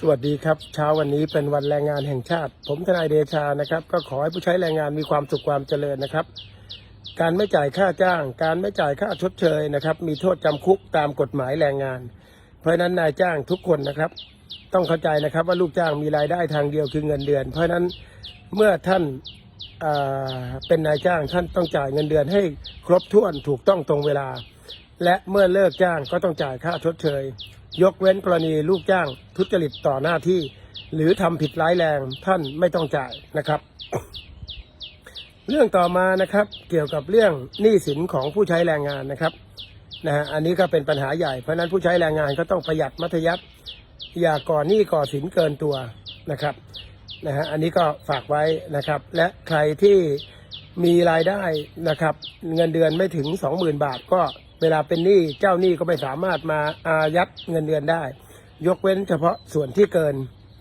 สวัสดีครับ เช้าวันนี้เป็นวันแรงงานแห่งชาติ ผมทนายเดชานะครับ ก็ขอให้ผู้ใช้แรงงานมีความสุขความเจริญนะครับ การไม่จ่ายค่าจ้าง การไม่จ่ายค่าชดเชยนะครับ มีโทษจำคุกตามกฎหมายแรงงาน เพราะนั้นนายจ้างทุกคนนะครับ ต้องเข้าใจนะครับว่าลูกจ้างมีรายได้ทางเดียวคือเงินเดือน เพราะนั้นเมื่อท่านอ่าเป็นนายจ้างท่านต้องจ่ายเงินเดือนให้ครบถ้วนถูกต้องตรงเวลา และเมื่อเลิกจ้างก็ต้องจ่ายค่าชดเชย ยกเว้นกรณีลูกจ้างทุจริตต่อหน้าที่ หรือทำผิดร้ายแรงท่านไม่ต้องจ่ายนะครับ เรื่องต่อมานะครับเกี่ยวกับเรื่องหนี้สินของผู้ใช้แรงงานนะครับนะฮะอันนี้ก็เป็นปัญหาใหญ่เพราะนั้นผู้ใช้แรงงานก็ต้องประหยัดมัธยัติอย่าก่อหนี้ก่อสินเกินตัวนะครับนะฮะอันนี้ก็ฝากไว้นะครับ และใครที่ มีรายได้นะครับ เงินเดือนไม่ถึง 20,000 บาท ก็เวลาเป็นหนี้เจ้าหนี้ก็ไม่สามารถมาอายัดเงินเดือนได้ ยกเว้นเฉพาะส่วนที่เกิน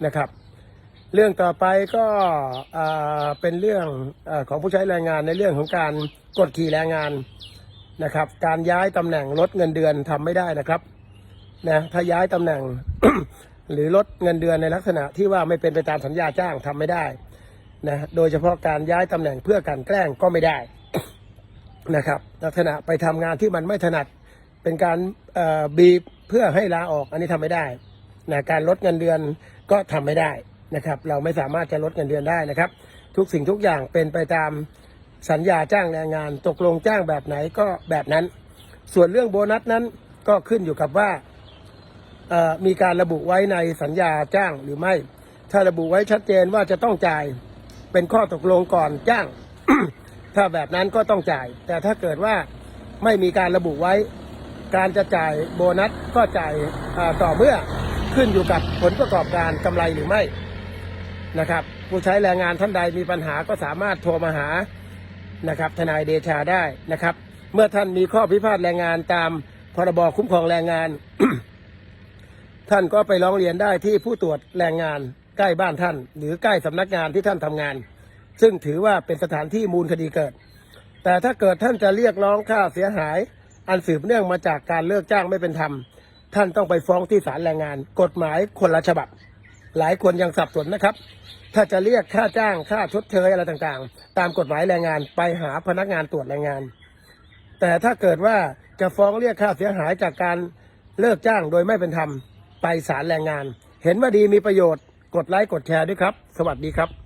นะครับ เรื่องต่อไปก็เป็นเรื่องอของผู้ใช้แรงงานในเรื่องของการกดขี่แรงงานนะครับ การย้ายตำแหน่งลดเงินเดือนทำไม่ได้นะครับนะถ้าย้ายตำแหน่งหรือลดเงินเดือนในลักษณะที่ว่าไม่เป็นไปตามสัญญาจ้างทำไม่ได้ นะโดยเฉพาะการย้ายตำแหน่งเพื่อการแกล้งก็ไม่ได้นะครับลักษณะไปทำงานที่มันไม่ถนัดเป็นการบีบเพื่อให้ลาออกอันนี้ทำไม่ได้นะการลดเงินเดือนก็ทำไม่ได้นะครับ เราไม่สามารถจะลดเงินเดือนได้นะครับ ทุกสิ่งทุกอย่างเป็นไปตามสัญญาจ้างแรงงานตกลงจ้างแบบไหนก็แบบนั้น ส่วนเรื่องโบนัสนั้นก็ขึ้นอยู่กับว่ามีการระบุไว้ในสัญญาจ้างหรือไม่ ถ้าระบุไว้ชัดเจนว่าจะต้องจ่าย เป็นข้อตกลงก่อนจ้าง ถ้าแบบนั้นก็ต้องจ่าย แต่ถ้าเกิดว่าไม่มีการระบุไว้ การจะจ่ายโบนัสก็จ่ายต่อเมื่อขึ้นอยู่กับผลประกอบการกำไรหรือไม่นะครับ ผู้ใช้แรงงานท่านใดมีปัญหาก็สามารถโทรมาหานะครับ ทนายเดชาได้นะครับ เมื่อท่านมีข้อพิพาทแรงงานตามพรบคุ้มครองแรงงาน ท่านก็ไปร้องเรียนได้ที่ผู้ตรวจแรงงาน ใกล้บ้านท่าน หรือใกล้สำนักงานที่ท่านทำงาน ซึ่งถือว่าเป็นสถานที่มูลคดีเกิด แต่ถ้าเกิดท่านจะเรียกร้องค่าเสียหาย อันสืบเนื่องมาจากการเลิกจ้างไม่เป็นธรรม ท่านต้องไปฟ้องที่ศาลแรงงาน กฎหมายคนละฉบับ หลายคนยังสับสนนะครับ ถ้าจะเรียกค่าจ้างค่าชดเชยอะไรต่างๆ ตามกฎหมายแรงงานไปหาพนักงานตรวจแรงงาน แต่ถ้าเกิดว่าจะฟ้องเรียกค่าเสียหายจากการเลิกจ้างโดยไม่เป็นธรรมไปศาลแรงงาน เห็นว่าดีมีประโยชน์ กดไลค์กดแชร์ด้วยครับ สวัสดีครับ